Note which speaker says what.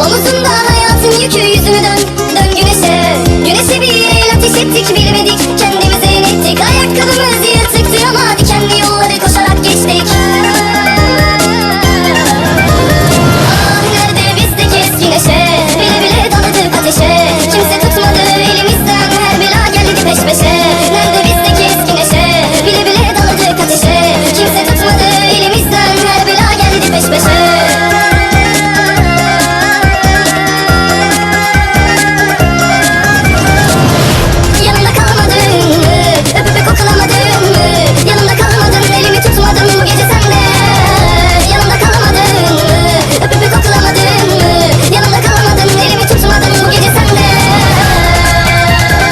Speaker 1: Omuzumdan hayatın yükü yüzümü dön Dön güneşe. Güneşe bir el ateş ettik bir